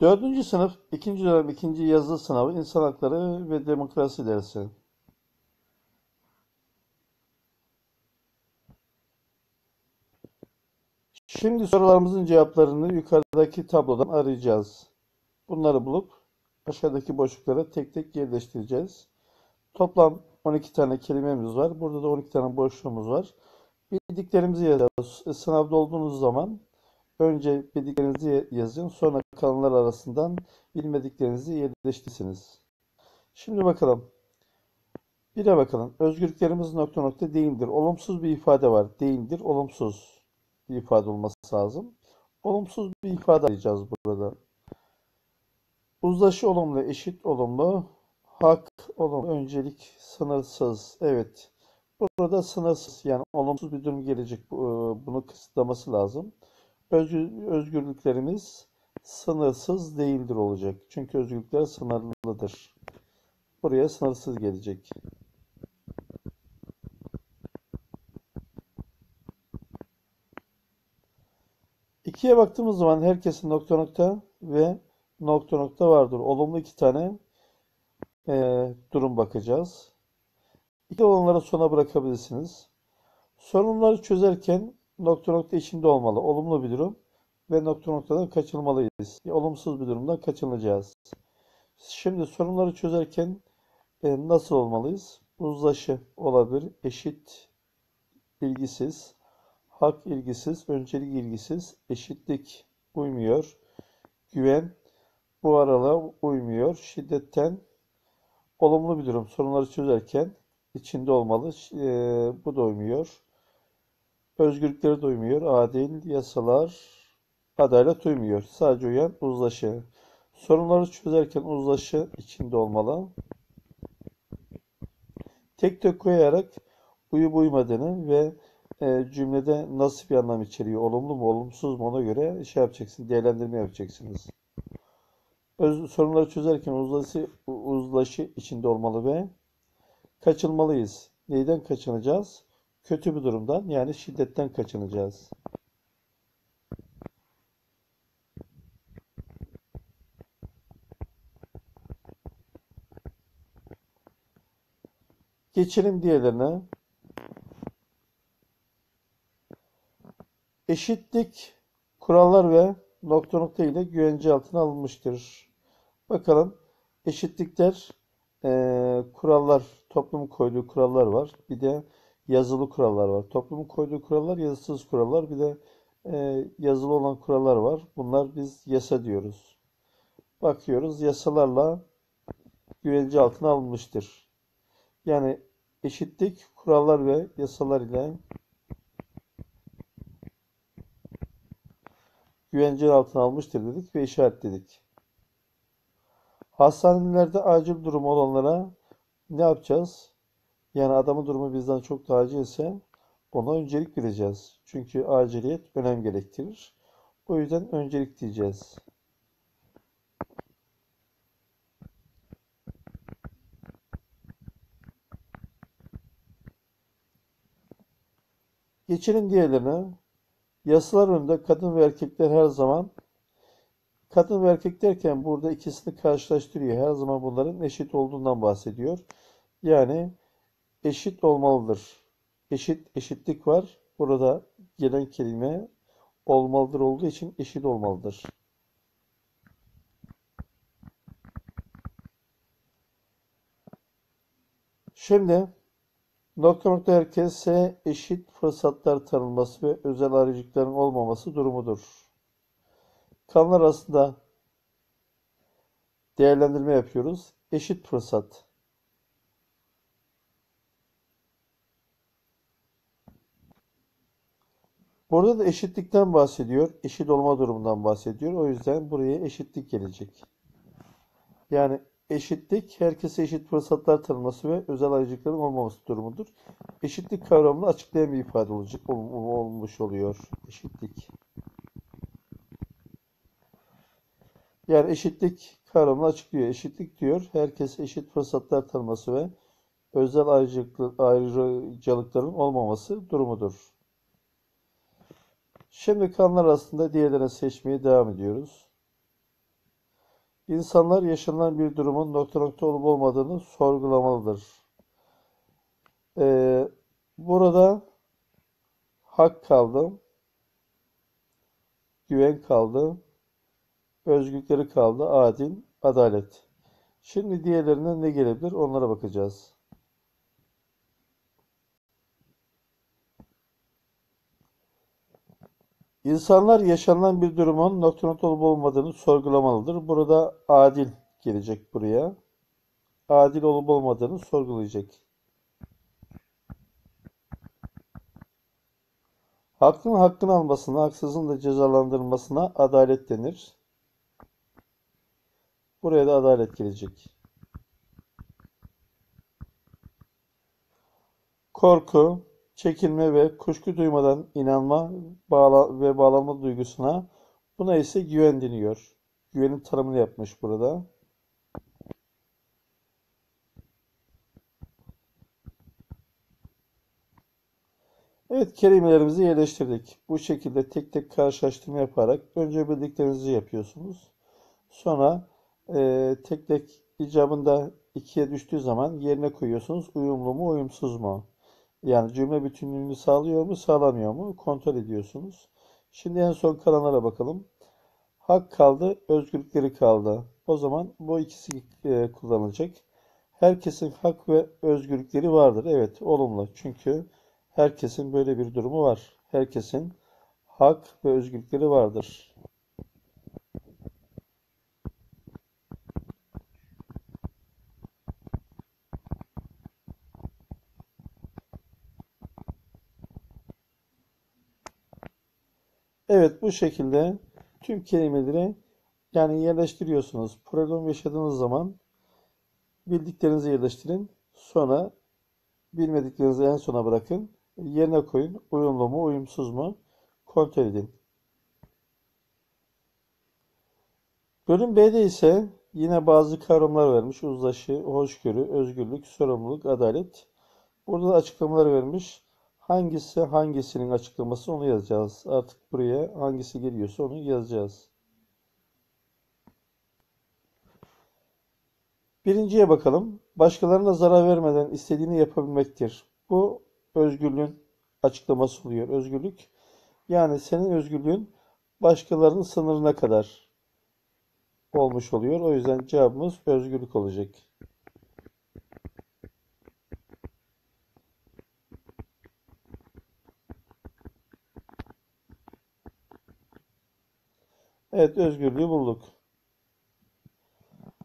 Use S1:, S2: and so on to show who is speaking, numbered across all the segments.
S1: Dördüncü sınıf, ikinci dönem ikinci yazılı sınavı İnsan Hakları ve Demokrasi dersi. Şimdi sorularımızın cevaplarını yukarıdaki tablodan arayacağız. Bunları bulup aşağıdaki boşluklara tek tek yerleştireceğiz. Toplam 12 tane kelimemiz var. Burada da 12 tane boşluğumuz var. Bildiklerimizi yazıyoruz. E, Sınavda olduğunuz zaman önce bildiklerinizi yazın. Sonra kalanlar arasından bilmediklerinizi yerleştirirsiniz. Şimdi bakalım. Bire bakalım. Özgürlüklerimiz nokta nokta değildir. Olumsuz bir ifade var. Değildir. Olumsuz bir ifade olması lazım. Olumsuz bir ifade arayacağız burada. Uzlaşı olumlu, eşit olumlu, hak olumlu, öncelik sınırsız. Evet. Burada sınırsız yani olumsuz bir durum gelecek. Bu- Bunu kısıtlaması lazım. Özgür, özgürlüklerimiz sınırsız değildir olacak. Çünkü özgürlükler sınırlıdır. Buraya sınırsız gelecek. İkiye baktığımız zaman herkesin nokta nokta ve nokta nokta vardır. Olumlu iki tane eee, durum bakacağız. İki olanları sona bırakabilirsiniz. Sorunları çözerken nokta nokta içinde olmalı. Olumlu bir durum ve nokta noktadan kaçınmalıyız. Olumsuz bir durumdan kaçınacağız. Şimdi sorunları çözerken e, nasıl olmalıyız? Uzlaşı olabilir, eşit, ilgisiz, hak ilgisiz, öncelik ilgisiz, eşitlik uymuyor, güven bu aralar uymuyor, şiddetten olumlu bir durum. Sorunları çözerken içinde olmalı, e, bu da uymuyor. Özgürlükleri de uymuyor, adil yasalar, adalet uymuyor. Sadece uyan uzlaşı. Sorunları çözerken uzlaşı içinde olmalı. Tek tek koyarak uyup uymadığını ve e, cümlede nasıl bir anlam içeriyor, olumlu mu, olumsuz mu ona göre şey yapacaksın, değerlendirme yapacaksınız. Öz, sorunları çözerken uzlaşı, uzlaşı içinde olmalı ve kaçınmalıyız. Neyden kaçınacağız? Kötü bir durumdan yani şiddetten kaçınacağız. Geçelim diğerlerine. Eşitlik kurallar ve nokta nokta ile güvence altına alınmıştır. Bakalım eşitlikler eee, kurallar, toplumun koyduğu kurallar var. Bir de yazılı kurallar var. Toplumun koyduğu kurallar, yazısız kurallar. Bir de eee, yazılı olan kurallar var. Bunlar biz yasa diyoruz. Bakıyoruz yasalarla güvence altına alınmıştır. Yani eşitlik kurallar ve yasalar ile güvence altına almıştır dedik ve işaretledik. Hastanelerde acil durum olanlara ne yapacağız? Yani adamın durumu bizden çok daha acilse ona öncelik vereceğiz. Çünkü aciliyet önem gerektirir. O yüzden öncelik diyeceğiz. Geçelim diğerlerine. Yasalar önünde kadın ve erkekler her zaman kadın ve erkek derken burada ikisini karşılaştırıyor. Her zaman bunların eşit olduğundan bahsediyor. Yani eşit olmalıdır. Eşit, eşitlik var. Burada gelen kelime olmalıdır olduğu için eşit olmalıdır. Şimdi nokta nokta herkese eşit fırsatlar tanınması ve özel ayrıcalıkların olmaması durumudur. Kanlar arasında değerlendirme yapıyoruz. Eşit fırsat. Burada da eşitlikten bahsediyor. Eşit olma durumundan bahsediyor. O yüzden buraya eşitlik gelecek. Yani eşitlik herkese eşit fırsatlar tanınması ve özel ayrıcalıkların olmaması durumudur. Eşitlik kavramını açıklayan bir ifade olacak ol- olmuş oluyor. Eşitlik. Yani eşitlik kavramını açıklıyor. Eşitlik diyor, herkese eşit fırsatlar tanınması ve özel ayrıcalıkların olmaması durumudur. Şimdi kanlar arasında diğerlerini seçmeye devam ediyoruz. İnsanlar yaşanan bir durumun nokta nokta olup olmadığını sorgulamalıdır. Ee, burada hak kaldı, güven kaldı, özgürlükleri kaldı, adil, adalet. Şimdi diğerlerine ne gelebilir onlara bakacağız. İnsanlar yaşanan bir durumun nokta nokta olup olmadığını sorgulamalıdır. Burada adil gelecek buraya. Adil olup olmadığını sorgulayacak. Hakkın hakkını almasına, haksızın da cezalandırılmasına adalet denir. Buraya da adalet gelecek. Korku, çekinme ve kuşku duymadan inanma ve bağlanma duygusuna buna ise güven deniyor. Güvenin tanımını yapmış burada. Evet, kelimelerimizi yerleştirdik. Bu şekilde tek tek karşılaştırma yaparak önce bildiklerinizi yapıyorsunuz. Sonra e, tek tek icabında ikiye düştüğü zaman yerine koyuyorsunuz. Uyumlu mu, uyumsuz mu? Yani cümle bütünlüğünü sağlıyor mu, sağlamıyor mu? Kontrol ediyorsunuz. Şimdi en son kalanlara bakalım. Hak kaldı, özgürlükleri kaldı. O zaman bu ikisi e, kullanılacak. Herkesin hak ve özgürlükleri vardır. Evet, olumlu. Çünkü herkesin böyle bir durumu var. Herkesin hak ve özgürlükleri vardır. Evet bu şekilde tüm kelimeleri yani yerleştiriyorsunuz. Problem yaşadığınız zaman bildiklerinizi yerleştirin. Sonra bilmediklerinizi en sona bırakın. Yerine koyun. Uyumlu mu, uyumsuz mu? Kontrol edin. Bölüm B'de ise yine bazı kavramlar vermiş. Uzlaşı, hoşgörü, özgürlük, sorumluluk, adalet. Burada da açıklamalar vermiş. Hangisi hangisinin açıklaması onu yazacağız. Artık buraya hangisi geliyorsa onu yazacağız. Birinciye bakalım. Başkalarına zarar vermeden istediğini yapabilmektir. Bu özgürlüğün açıklaması oluyor. Özgürlük yani senin özgürlüğün başkalarının sınırına kadar olmuş oluyor. O yüzden cevabımız özgürlük olacak. Evet özgürlüğü bulduk.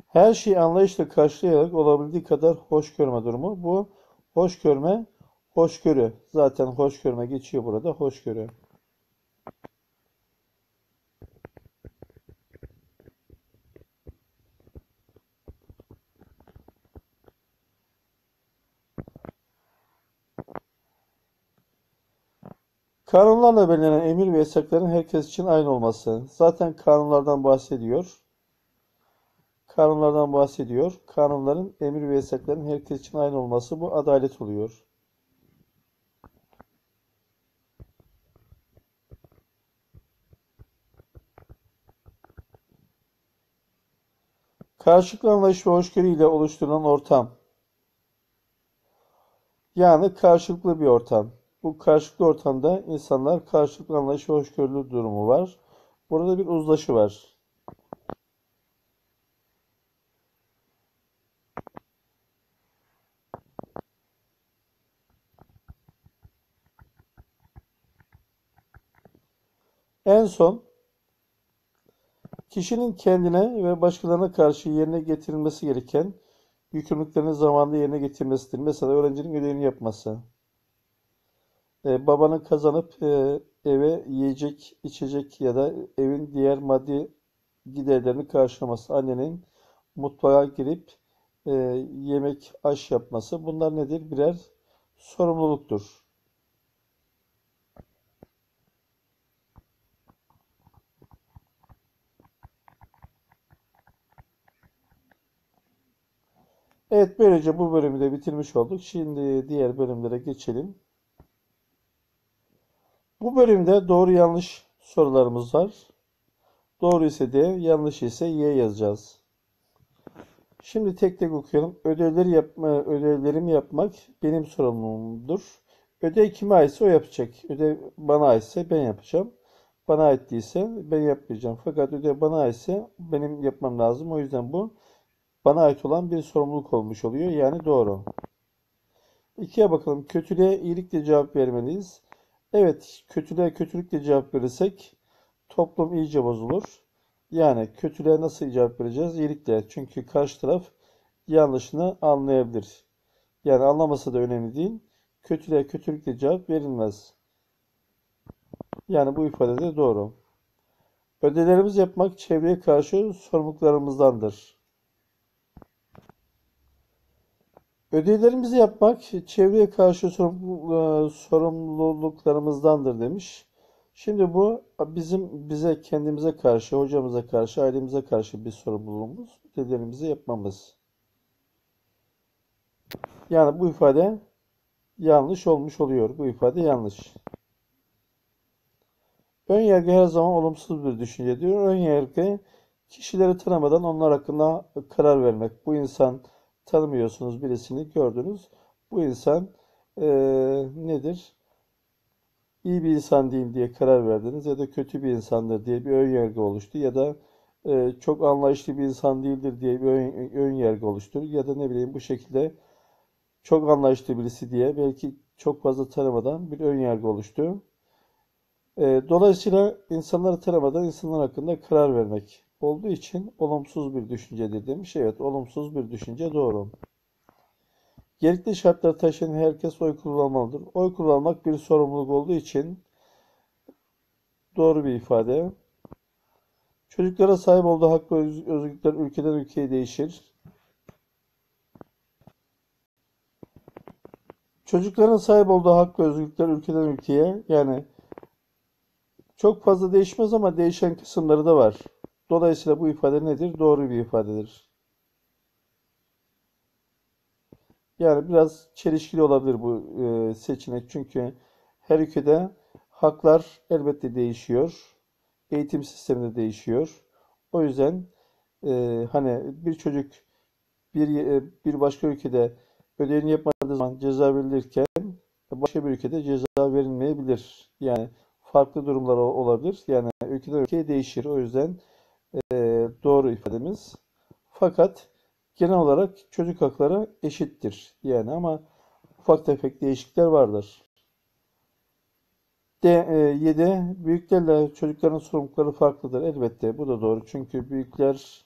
S1: Her şeyi anlayışla karşılayarak olabildiği kadar hoş görme durumu. Bu hoş görme, hoşgörü. Zaten hoş görme geçiyor burada. Hoşgörü. Kanunlarla belirlenen emir ve yasakların herkes için aynı olması. Zaten kanunlardan bahsediyor. Kanunlardan bahsediyor. Kanunların emir ve yasakların herkes için aynı olması bu adalet oluyor. Karşılıklı anlayış ve hoşgörü ile oluşturulan ortam. Yani karşılıklı bir ortam. Bu karşılıklı ortamda insanlar karşılıklı anlayış ve hoşgörülü durumu var. Burada bir uzlaşı var. En son kişinin kendine ve başkalarına karşı yerine getirilmesi gereken yükümlülüklerini zamanında yerine getirmesidir. Mesela öğrencinin ödevini yapması. Ee, babanın kazanıp e, eve yiyecek, içecek ya da evin diğer maddi giderlerini karşılaması. Annenin mutfağa girip e, yemek, aş yapması. Bunlar nedir? Birer sorumluluktur. Evet böylece bu bölümü de bitirmiş olduk. Şimdi diğer bölümlere geçelim. Bu bölümde doğru yanlış sorularımız var. Doğru ise D, yanlış ise Y yazacağız. Şimdi tek tek okuyalım. Ödevleri yapma, ödevlerimi yapmak benim sorumluluğumdur. Ödev kime aitse o yapacak. Ödev bana aitse ben yapacağım. Bana ait değilse ben yapmayacağım. Fakat ödev bana aitse benim yapmam lazım. O yüzden bu bana ait olan bir sorumluluk olmuş oluyor. Yani doğru. İkiye bakalım. Kötülüğe iyilikle cevap vermeliyiz. Evet, kötülüğe kötülükle cevap verirsek toplum iyice bozulur. Yani kötülüğe nasıl cevap vereceğiz? İyilikle. Çünkü karşı taraf yanlışını anlayabilir. Yani anlamasa da önemli değil. Kötülüğe kötülükle cevap verilmez. Yani bu ifade de doğru. Ödevlerimizi yapmak çevreye karşı sorumluluklarımızdandır. Ödevlerimizi yapmak çevreye karşı e, sorumluluklarımızdandır demiş. Şimdi bu bizim bize kendimize karşı, hocamıza karşı, ailemize karşı bir sorumluluğumuz. Ödevlerimizi yapmamız. Yani bu ifade yanlış olmuş oluyor. Bu ifade yanlış. Ön yargı her zaman olumsuz bir düşünce diyor. Ön yargı kişileri tanımadan onlar hakkında karar vermek. Bu insan tanımıyorsunuz birisini gördünüz. Bu insan eee, nedir? İyi bir insan değil diye karar verdiniz ya da kötü bir insandır diye bir ön yargı oluştu ya da eee, çok anlayışlı bir insan değildir diye bir ön, ön yargı oluştu ya da ne bileyim bu şekilde çok anlayışlı birisi diye belki çok fazla tanımadan bir ön yargı oluştu. Eee, dolayısıyla insanları tanımadan insanlar hakkında karar vermek olduğu için olumsuz bir düşüncedir demiş. Evet, olumsuz bir düşünce doğru. Gerekli şartları taşıyan herkes oy kullanmalıdır. Oy kullanmak bir sorumluluk olduğu için doğru bir ifade. Çocuklara sahip olduğu hak ve öz- özgürlükler ülkeden ülkeye değişir. Çocukların sahip olduğu hak ve özgürlükler ülkeden ülkeye yani çok fazla değişmez ama değişen kısımları da var. Dolayısıyla bu ifade nedir? Doğru bir ifadedir. Yani biraz çelişkili olabilir bu e, seçenek. Çünkü her ülkede haklar elbette değişiyor. Eğitim sistemi de değişiyor. O yüzden e, hani bir çocuk bir e, bir başka ülkede ödevini yapmadığı zaman ceza verilirken başka bir ülkede ceza verilmeyebilir. Yani farklı durumlar ol- olabilir. Yani ülkeden ülkeye değişir. O yüzden e, doğru ifademiz. Fakat genel olarak çocuk hakları eşittir. Yani ama ufak tefek değişiklikler vardır. D, e, 7. Büyüklerle çocukların sorumlulukları farklıdır. Elbette bu da doğru. Çünkü büyükler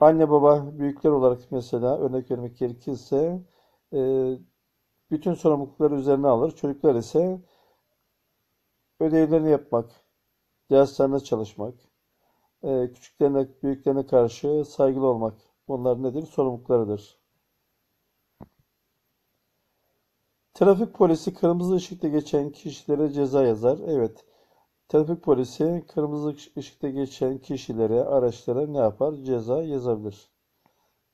S1: anne baba büyükler olarak mesela örnek vermek gerekirse e, bütün sorumlulukları üzerine alır. Çocuklar ise ödevlerini yapmak, derslerine çalışmak, e, küçüklerine, büyüklerine karşı saygılı olmak. Bunlar nedir? Sorumluluklarıdır. Trafik polisi kırmızı ışıkta geçen kişilere ceza yazar. Evet, trafik polisi kırmızı ışıkta geçen kişilere, araçlara ne yapar? Ceza yazabilir.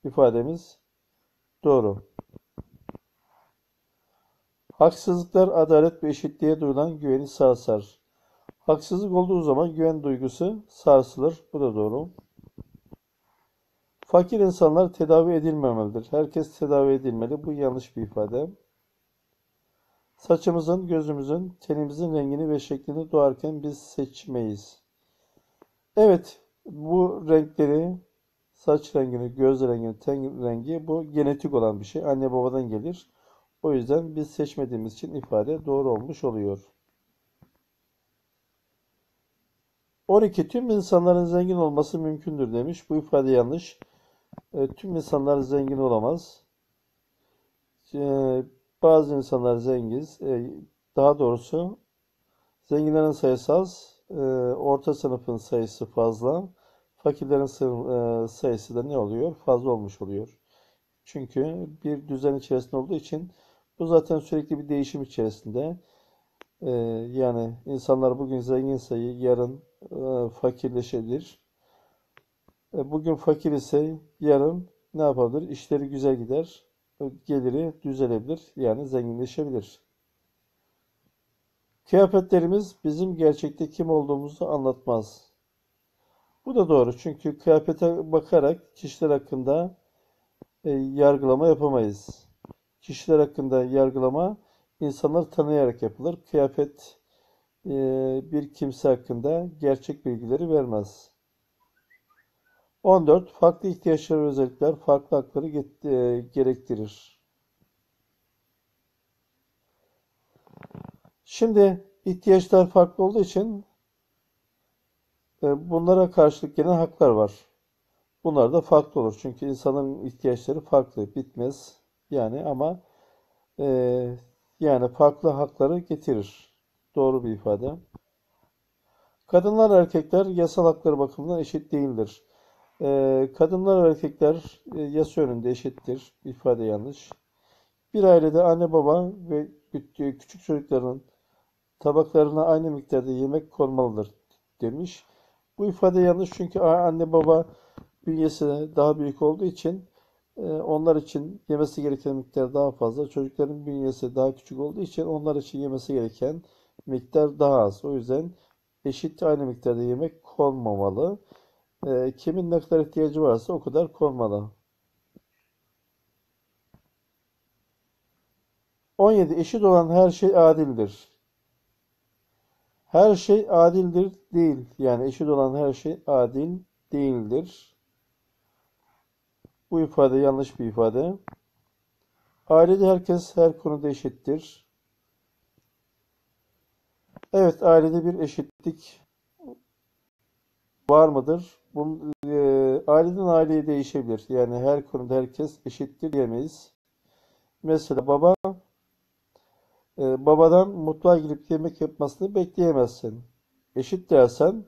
S1: İfademiz doğru. Haksızlıklar adalet ve eşitliğe duyulan güveni sarsar. Haksızlık olduğu zaman güven duygusu sarsılır. Bu da doğru. Fakir insanlar tedavi edilmemelidir. Herkes tedavi edilmeli. Bu yanlış bir ifade. Saçımızın, gözümüzün, tenimizin rengini ve şeklini doğarken biz seçmeyiz. Evet, bu renkleri, saç rengini, göz rengini, ten rengi bu genetik olan bir şey. Anne babadan gelir. O yüzden biz seçmediğimiz için ifade doğru olmuş oluyor. 12. Tüm insanların zengin olması mümkündür demiş. Bu ifade yanlış. E, tüm insanlar zengin olamaz. E, bazı insanlar zengin. E, daha doğrusu zenginlerin sayısı az. E, orta sınıfın sayısı fazla. Fakirlerin e, sayısı da ne oluyor? Fazla olmuş oluyor. Çünkü bir düzen içerisinde olduğu için bu zaten sürekli bir değişim içerisinde. Ee, yani insanlar bugün zenginse yarın e, fakirleşebilir. E, bugün fakir ise yarın ne yapabilir? İşleri güzel gider. e, Geliri düzelebilir. Yani zenginleşebilir. Kıyafetlerimiz bizim gerçekte kim olduğumuzu anlatmaz. Bu da doğru çünkü kıyafete bakarak kişiler hakkında e, yargılama yapamayız. Kişiler hakkında yargılama insanları tanıyarak yapılır. Kıyafet bir kimse hakkında gerçek bilgileri vermez. 14. Farklı ihtiyaçlar ve özellikler farklı hakları e, gerektirir. Şimdi ihtiyaçlar farklı olduğu için e, bunlara karşılık gelen haklar var. Bunlar da farklı olur. Çünkü insanın ihtiyaçları farklı, bitmez. Yani ama e, yani farklı hakları getirir. Doğru bir ifade. Kadınlar erkekler yasal hakları bakımından eşit değildir. E, kadınlar erkekler e, yasa önünde eşittir. İfade yanlış. Bir ailede anne baba ve küçük çocukların tabaklarına aynı miktarda yemek konmalıdır demiş. Bu ifade yanlış çünkü anne baba bünyesi daha büyük olduğu için e, onlar için yemesi gereken miktar daha fazla. Çocukların bünyesi daha küçük olduğu için onlar için yemesi gereken miktar daha az. O yüzden eşit aynı miktarda yemek konmamalı. E, kimin ne kadar ihtiyacı varsa o kadar konmalı. 17. Eşit olan her şey adildir. Her şey adildir değil. Yani eşit olan her şey adil değildir. Bu ifade yanlış bir ifade. Ailede herkes her konuda eşittir. Evet, ailede bir eşitlik var mıdır? Bu, e, aileden aileye değişebilir. Yani her konuda herkes eşittir diyemeyiz. Mesela baba e, babadan mutfağa girip yemek yapmasını bekleyemezsin. Eşit dersen,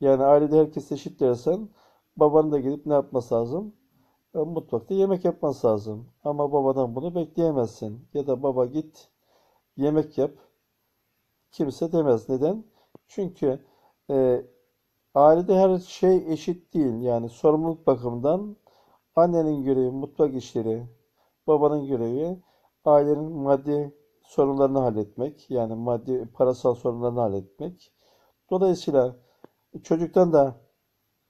S1: yani ailede herkes eşit dersen, babanın da gidip ne yapması lazım? E, mutfakta yemek yapması lazım. Ama babadan bunu bekleyemezsin. Ya da baba git yemek yap. Kimse demez. Neden? Çünkü e, ailede her şey eşit değil. Yani sorumluluk bakımından annenin görevi mutfak işleri, babanın görevi ailenin maddi sorunlarını halletmek, yani maddi parasal sorunlarını halletmek. Dolayısıyla çocuktan da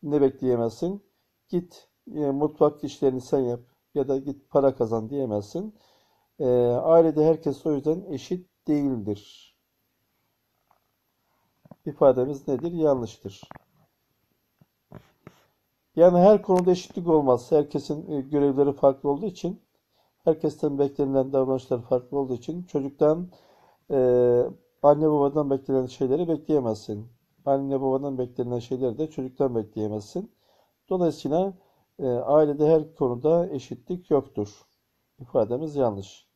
S1: ne bekleyemezsin? Git e, mutfak işlerini sen yap ya da git para kazan diyemezsin. E, ailede herkes o yüzden eşit değildir. İfademiz nedir? Yanlıştır. Yani her konuda eşitlik olmaz. Herkesin e, görevleri farklı olduğu için herkesten beklenilen davranışlar farklı olduğu için çocuktan e, anne babadan beklenen şeyleri bekleyemezsin. Anne babadan beklenen şeyleri de çocuktan bekleyemezsin. Dolayısıyla e, ailede her konuda eşitlik yoktur. İfademiz yanlış.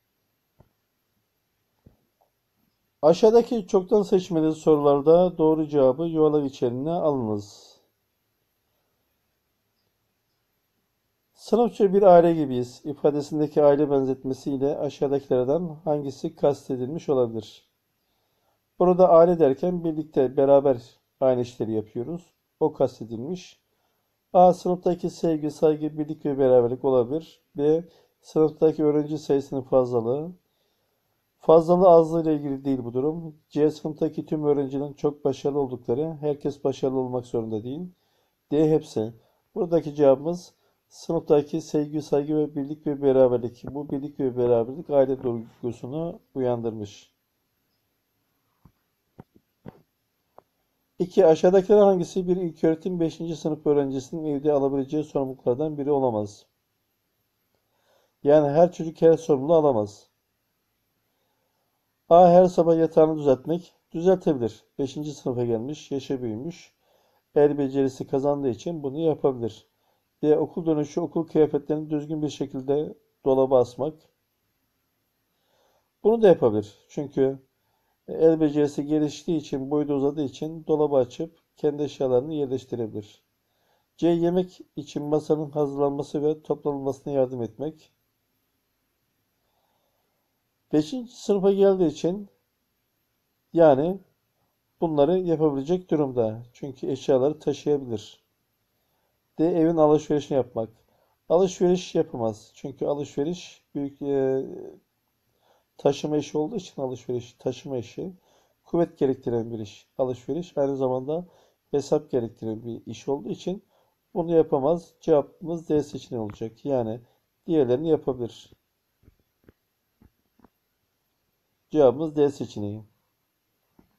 S1: Aşağıdaki çoktan seçmeli sorularda doğru cevabı yuvarlak içeriğine alınız. Sınıfça bir aile gibiyiz ifadesindeki aile benzetmesiyle aşağıdakilerden hangisi kastedilmiş olabilir? Burada aile derken birlikte beraber aynı işleri yapıyoruz. O kastedilmiş. A. Sınıftaki sevgi, saygı, birlik ve beraberlik olabilir. B. Sınıftaki öğrenci sayısının fazlalığı. Fazlalığı azlığı ile ilgili değil bu durum. C. Sınıftaki tüm öğrencilerin çok başarılı oldukları. Herkes başarılı olmak zorunda değil. D. Hepsi. Buradaki cevabımız Sınıftaki sevgi, saygı ve birlik ve beraberlik. Bu birlik ve beraberlik aile duygusunu uyandırmış. 2. Aşağıdakiler hangisi bir ilköğretim 5. sınıf öğrencisinin evde alabileceği sorumluluklardan biri olamaz? Yani her çocuk her sorumluluğu alamaz. A. Her sabah yatağını düzeltmek. Düzeltebilir. 5. sınıfa gelmiş, yaşa büyümüş. El becerisi kazandığı için bunu yapabilir ve okul dönüşü okul kıyafetlerini düzgün bir şekilde dolaba asmak. Bunu da yapabilir. Çünkü el becerisi geliştiği için, boyu da uzadığı için dolabı açıp kendi eşyalarını yerleştirebilir. C. Yemek için masanın hazırlanması ve toplanılmasına yardım etmek. 5. sınıfa geldiği için yani bunları yapabilecek durumda. Çünkü eşyaları taşıyabilir de evin alışverişini yapmak. Alışveriş yapamaz. Çünkü alışveriş büyük e, taşıma işi olduğu için alışveriş taşıma işi kuvvet gerektiren bir iş. Alışveriş aynı zamanda hesap gerektiren bir iş olduğu için bunu yapamaz. Cevabımız D seçeneği olacak. Yani diğerlerini yapabilir. Cevabımız D seçeneği.